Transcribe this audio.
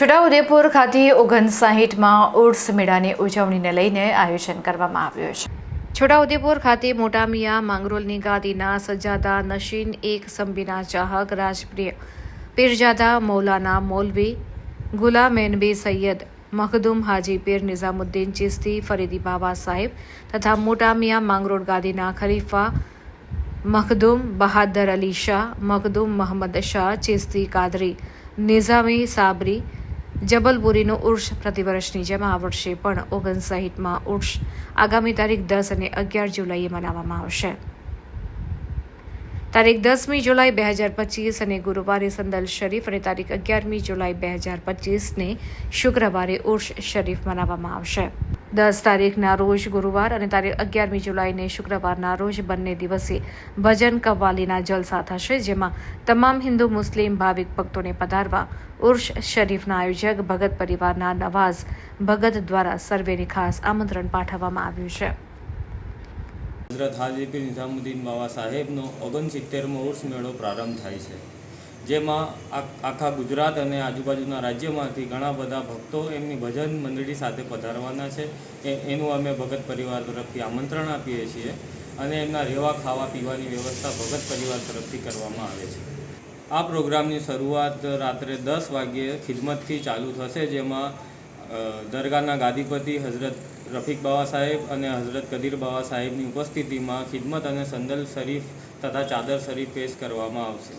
છોટાઉદેપુર ખાતે ઓગણસાહીઠમાં ઉર્સ મેળાની ઉજવણીને લઈને આયોજન કરવામાં આવ્યું છે. છોટાઉદેપુર ખાતે મોટામિયા માંગરોલની ગાદીના સજાદા નશીન એક સંબીના ચાહક રાજપ્રિય પીરજાદા મૌલાના મૌલવી ગુલામેનબી સૈયદ મખદુમ હાજી પીર નિઝામુદ્દીન ચિસ્તી ફરીદી બાબા સાહેબ તથા મોટામિયા માંગરોળ ગાદીના ખલીફા મખદુમ બહાદર અલી શાહ, મખદુમ મોહમ્મદ શાહ, ચિસ્તી કાદરી, નિઝામી સાબરી જબલપુરીનું ઉર્ષ પ્રતિવર્ષની જેમ આ વર્ષે પણ ઓગણસાહીઠમાં ઉર્ષ. આગામી તારીખ દસ અને અગિયાર જુલાઈએ મનાવવામાં આવશે. તારીખ દસમી જુલાઈ બે હજાર પચીસ અને ગુરુવારે સંદલ શરીફ અને તારીખ અગિયારમી જુલાઈ બે હજાર પચીસને શુક્રવારે ઉર્ષ શરીફ મનાવવામાં આવશે. દસ તારીખના રોજ ગુરુવાર અને તારીખ અગિયારમી જુલાઈને શુક્રવારના રોજ બંને દિવસે ભજન કવ્વાલીના જલસા થશે, જેમાં તમામ હિન્દુ, મુસ્લિમ, ભાવિક ભક્તોને પધારવા ઉર્ષ શરીફના આયોજક ભગત પરિવારના નવાઝ ભગત દ્વારા સર્વેને ખાસ આમંત્રણ પાઠવવામાં આવ્યું છે. હઝરત હાજીપીર નિઝામુદ્દીન બાબા સાહેબનો ઓગણસિત્તેરમો ઉર્ષ મેળો પ્રારંભ થાય છે. જેમાં આખા ગુજરાત અને આજુબાજુના રાજ્યમાંથી ઘણા બધા ભક્તો એમની ભજન મંડળી સાથે પધારવાના છે. એ એનું અમે ભગત પરિવાર તરફથી આમંત્રણ આપીએ છીએ અને એમના રહેવા, ખાવા, પીવાની વ્યવસ્થા ભગત પરિવાર તરફથી કરવામાં આવે છે. આ પ્રોગ્રામની શરૂઆત રાત્રે દસ વાગ્યે ખિદમતથી ચાલુ થશે, જેમાં દરગાહના ગાદીપતિ હઝરત રફીક બાવા સાહેબ અને હઝરત કદીર બાવા સાહેબની ઉપસ્થિતિમાં ખિદમત અને સંદલ શરીફ તથા ચાદર શરીફ પેશ કરવામાં આવશે.